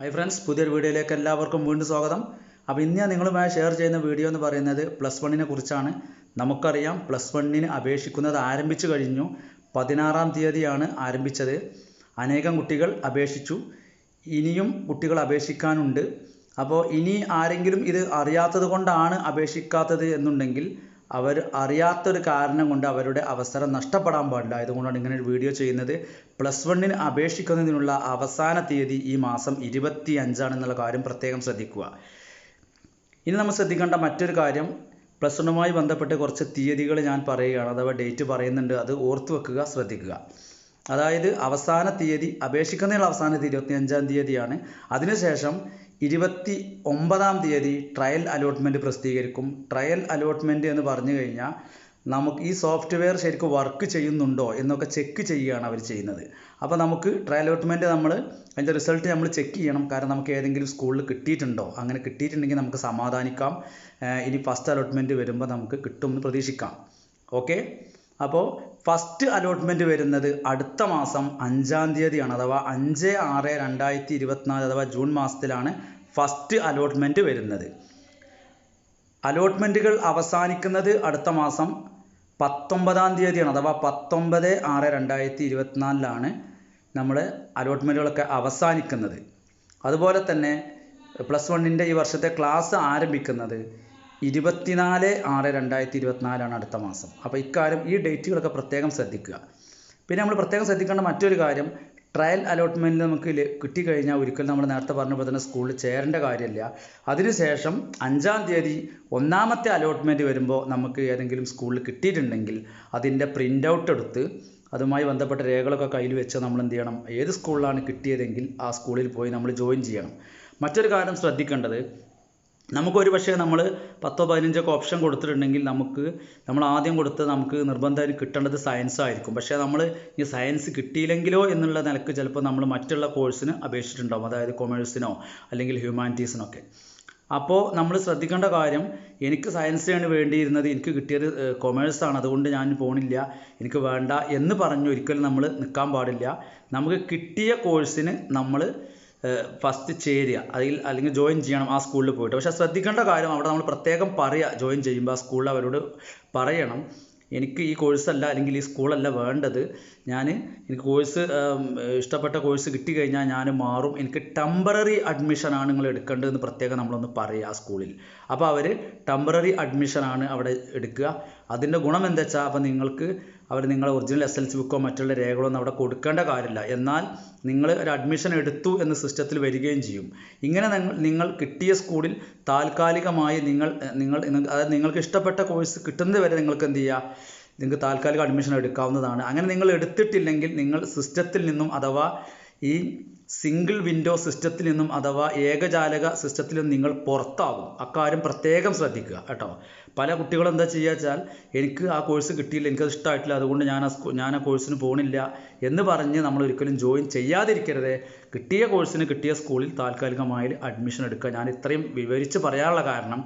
Hi friends പുതിയൊരു വീഡിയോയിലേക്ക് എല്ലാവർക്കും വീണ്ടും സ്വാഗതം. അപ്പോൾ ഇന്ന് ഞാൻ നിങ്ങളുമായി ഷെയർ ചെയ്യുന്ന വീഡിയോ എന്ന് പറയുന്നത് പ്ലസ് വണ്ണിനെ കുറിച്ചാണ്. നമുക്കറിയാം പ്ലസ് വണ്ണിന് അപേക്ഷിക്കുന്നത് ആരംഭിച്ചു കഴിഞ്ഞു. പതിനാറാം തീയതിയാണ് ആരംഭിച്ചത്. അനേകം കുട്ടികൾ അപേക്ഷിച്ചു. ഇനിയും കുട്ടികൾ അപേക്ഷിക്കാനുണ്ട്. അപ്പോൾ ഇനി ആരെങ്കിലും ഇത് അറിയാത്തത് കൊണ്ടാണ് അപേക്ഷിക്കാത്തത് എന്നുണ്ടെങ്കിൽ അവർ അറിയാത്തൊരു കാരണം കൊണ്ട് അവരുടെ അവസരം നഷ്ടപ്പെടാൻ പാടില്ല. അതുകൊണ്ടാണ് ഇങ്ങനെ ഒരു വീഡിയോ ചെയ്യുന്നത്. പ്ലസ് വണ്ണിന് അപേക്ഷിക്കുന്നതിനുള്ള അവസാന തീയതി ഈ മാസം ഇരുപത്തി അഞ്ചാണെന്നുള്ള കാര്യം പ്രത്യേകം ശ്രദ്ധിക്കുക. ഇനി നമ്മൾ ശ്രദ്ധിക്കേണ്ട മറ്റൊരു കാര്യം പ്ലസ് വണ്ണുമായി ബന്ധപ്പെട്ട് കുറച്ച് തീയതികൾ ഞാൻ പറയുകയാണ്. അഥവാ ഡേറ്റ് പറയുന്നുണ്ട് അത് ഓർത്തു വെക്കുക ശ്രദ്ധിക്കുക. അതായത് അവസാന തീയതി അപേക്ഷിക്കുന്നതിനുള്ള അവസാന തീയതി ഇരുപത്തി അഞ്ചാം തീയതിയാണ്. അതിനുശേഷം ഇരുപത്തി ഒമ്പതാം തീയതി ട്രയൽ അലോട്ട്മെന്റ് പ്രസിദ്ധീകരിക്കും. ട്രയൽ അലോട്ട്മെന്റ് എന്ന് പറഞ്ഞു കഴിഞ്ഞാൽ നമുക്ക് ഈ സോഫ്റ്റ്വെയർ ശരിക്കും വർക്ക് ചെയ്യുന്നുണ്ടോ എന്നൊക്കെ ചെക്ക് ചെയ്യുകയാണ് അവർ ചെയ്യുന്നത്. അപ്പോൾ നമുക്ക് ട്രയൽ അലോട്ട്മെന്റ് നമ്മൾ അതിന്റെ റിസൾട്ട് നമ്മൾ ചെക്ക് ചെയ്യണം. കാരണം നമുക്ക് ഏതെങ്കിലും സ്കൂളിൽ കിട്ടിയിട്ടുണ്ടോ? അങ്ങനെ കിട്ടിയിട്ടുണ്ടെങ്കിൽ നമുക്ക് സമാധാനിക്കാം. ഇനി ഫസ്റ്റ് അലോട്ട്മെന്റ് വരുമ്പോൾ നമുക്ക് കിട്ടുമെന്ന് പ്രതീക്ഷിക്കാം. ഓക്കെ അപ്പോൾ ഫസ്റ്റ് അലോട്ട്മെന്റ് വരുന്നത് അടുത്ത മാസം അഞ്ചാം തീയതിയാണ് അഥവാ അഞ്ച് ആറ് രണ്ടായിരത്തി ഇരുപത്തിനാല് അഥവാ ജൂൺ മാസത്തിലാണ് ഫസ്റ്റ് അലോട്ട്മെന്റ് വരുന്നത്. അലോട്ട്മെന്റുകൾ അവസാനിക്കുന്നത് അടുത്ത മാസം പത്തൊമ്പതാം തീയതിയാണ് അഥവാ പത്തൊമ്പത് ആറ് രണ്ടായിരത്തി ഇരുപത്തിനാലിലാണ് നമ്മുടെ അലോട്ട്മെന്റുകളൊക്കെ അവസാനിക്കുന്നത്. അതുപോലെ തന്നെ പ്ലസ് വണ്ണിന്റെ ഈ വർഷത്തെ ക്ലാസ് ആരംഭിക്കുന്നത് ഇരുപത്തിനാല് ആറ് രണ്ടായിരത്തി ഇരുപത്തിനാലാണ് അടുത്ത മാസം. അപ്പോൾ ഇക്കാര്യം ഈ ഡേറ്റുകളൊക്കെ പ്രത്യേകം ശ്രദ്ധിക്കുക. പിന്നെ നമ്മൾ പ്രത്യേകം ശ്രദ്ധിക്കേണ്ട മറ്റൊരു കാര്യം ട്രയൽ അലോട്ട്മെന്റിൽ നമുക്ക് കിട്ടിക്കഴിഞ്ഞാൽ ഒരിക്കലും നമ്മൾ നേരത്തെ പറഞ്ഞ പോലെ തന്നെ സ്കൂളിൽ ചേരേണ്ട കാര്യമില്ല. അതിനുശേഷം അഞ്ചാം തീയതി ഒന്നാമത്തെ അലോട്ട്മെന്റ് വരുമ്പോൾ നമുക്ക് ഏതെങ്കിലും സ്കൂളിൽ കിട്ടിയിട്ടുണ്ടെങ്കിൽ അതിന്റെ പ്രിന്റ് ഔട്ട് എടുത്ത് അതുമായി ബന്ധപ്പെട്ട രേഖകളൊക്കെ കയ്യിൽ വെച്ച് നമ്മൾ എന്ത് ചെയ്യണം? ഏത് സ്കൂളിലാണ് കിട്ടിയതെങ്കിൽ ആ സ്കൂളിൽ പോയി നമ്മൾ ജോയിൻ ചെയ്യണം. മറ്റൊരു കാര്യം ശ്രദ്ധിക്കേണ്ടത് നമുക്കൊരു പക്ഷേ നമ്മൾ പത്തോ പതിനഞ്ചൊക്കെ ഓപ്ഷൻ കൊടുത്തിട്ടുണ്ടെങ്കിൽ നമുക്ക് നമ്മൾ ആദ്യം കൊടുത്ത് നമുക്ക് നിർബന്ധമായും കിട്ടേണ്ടത് സയൻസ് ആയിരിക്കും. പക്ഷേ നമ്മൾ ഈ സയൻസ് കിട്ടിയില്ലെങ്കിലോ എന്നുള്ള നിലയ്ക്ക് ചിലപ്പോൾ നമ്മൾ മറ്റുള്ള കോഴ്സിന് അപേക്ഷിച്ചിട്ടുണ്ടാവും. അതായത് കൊമേഴ്സിനോ അല്ലെങ്കിൽ ഹ്യൂമാനിറ്റീസിനൊക്കെ അപ്പോൾ നമ്മൾ ശ്രദ്ധിക്കേണ്ട കാര്യം എനിക്ക് സയൻസിനാണ് വേണ്ടിയിരുന്നത് എനിക്ക് കിട്ടിയത് കൊമേഴ്സാണ് അതുകൊണ്ട് ഞാൻ പോണില്ല എനിക്ക് വേണ്ട എന്ന് പറഞ്ഞ് ഒരിക്കലും നമ്മൾ നിൽക്കാൻ പാടില്ല. നമുക്ക് കിട്ടിയ കോഴ്സിന് നമ്മൾ ഫസ്റ്റ് ചേരുക. അതിൽ അല്ലെങ്കിൽ ജോയിൻ ചെയ്യണം ആ സ്കൂളിൽ പോയിട്ട്. പക്ഷേ ശ്രദ്ധിക്കേണ്ട കാര്യം അവിടെ നമ്മൾ പ്രത്യേകം പറയുക ജോയിൻ ചെയ്യുമ്പോൾ ആ സ്കൂളിൽ അവരോട് പറയണം. എനിക്ക് ഈ കോഴ്സല്ല അല്ലെങ്കിൽ ഈ സ്കൂളല്ല വേണ്ടത്. ഞാൻ എനിക്ക് കോഴ്സ് ഇഷ്ടപ്പെട്ട കോഴ്സ് കിട്ടി കഴിഞ്ഞാൽ ഞാൻ മാറും. എനിക്ക് ടെമ്പററി അഡ്മിഷനാണ് നിങ്ങൾ എടുക്കേണ്ടതെന്ന് പ്രത്യേകം നമ്മളൊന്ന് പറയുക ആ സ്കൂളിൽ അപ്പോൾ അവർ ടെമ്പററി അഡ്മിഷനാണ് അവിടെ എടുക്കുക. അതിന്റെ ഗുണം എന്താ വെച്ചാൽ അപ്പോൾ നിങ്ങൾക്ക് അവർ നിങ്ങളെ ഒറിജിനൽ എസ് എൽ സി ബുക്കോ മറ്റുള്ള രേഖകളൊന്നും അവിടെ കൊടുക്കേണ്ട കാര്യമില്ല. എന്നാൽ നിങ്ങൾ ഒരു അഡ്മിഷൻ എടുത്തു എന്ന് സിസ്റ്റത്തിൽ വരികയും ചെയ്യും. ഇങ്ങനെ നിങ്ങൾ കിട്ടിയ സ്കൂളിൽ താൽക്കാലികമായി നിങ്ങൾ നിങ്ങൾ- അതായത് നിങ്ങൾക്ക് ഇഷ്ടപ്പെട്ട കോഴ്സ് കിട്ടുന്നത് വരെ നിങ്ങൾക്ക് എന്ത് ചെയ്യുക നിങ്ങൾക്ക് താൽക്കാലിക അഡ്മിഷൻ എടുക്കാവുന്നതാണ്. അങ്ങനെ നിങ്ങൾ എടുത്തിട്ടില്ലെങ്കിൽ നിങ്ങൾ സിസ്റ്റത്തിൽ നിന്നും അഥവാ ഈ സിംഗിൾ വിൻഡോ സിസ്റ്റത്തിൽ നിന്നും അഥവാ ഏകജാലക സിസ്റ്റത്തിൽ നിന്നും നിങ്ങൾ പുറത്താകും. അക്കാര്യം പ്രത്യേകം ശ്രദ്ധിക്കുക കേട്ടോ. പല കുട്ടികളും എന്താ ചെയ്യാച്ചാൽ എനിക്ക് ആ കോഴ്സ് കിട്ടിയില്ല എനിക്കത് ഇഷ്ടമായിട്ടില്ല അതുകൊണ്ട് ഞാൻ ആ ഞാൻ ആ കോഴ്സിന് പോകണില്ല എന്ന് പറഞ്ഞ് നമ്മൾ ഒരിക്കലും ജോയിൻ ചെയ്യാതിരിക്കരുത്. കിട്ടിയ കോഴ്സിന് കിട്ടിയ സ്കൂളിൽ താൽക്കാലികമായി അഡ്മിഷൻ എടുക്കുക. ഞാൻ ഇത്രയും വിവരിച്ച് പറയാനുള്ള കാരണം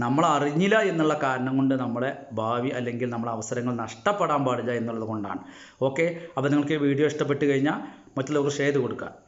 നമ്മൾ അറിഞ്ഞില്ല എന്നുള്ള കാരണം കൊണ്ട് നമ്മളെ ഭാവി അല്ലെങ്കിൽ നമ്മളെ അവസരങ്ങൾ നഷ്ടപ്പെടാൻ പാടില്ല എന്നുള്ളത് കൊണ്ടാണ്. ഓക്കെ? അപ്പോൾ നിങ്ങൾക്ക് ഈ വീഡിയോ ഇഷ്ടപ്പെട്ട് കഴിഞ്ഞാൽ മറ്റുള്ളവർക്ക് ഷെയർ ചെയ്ത് കൊടുക്കുക.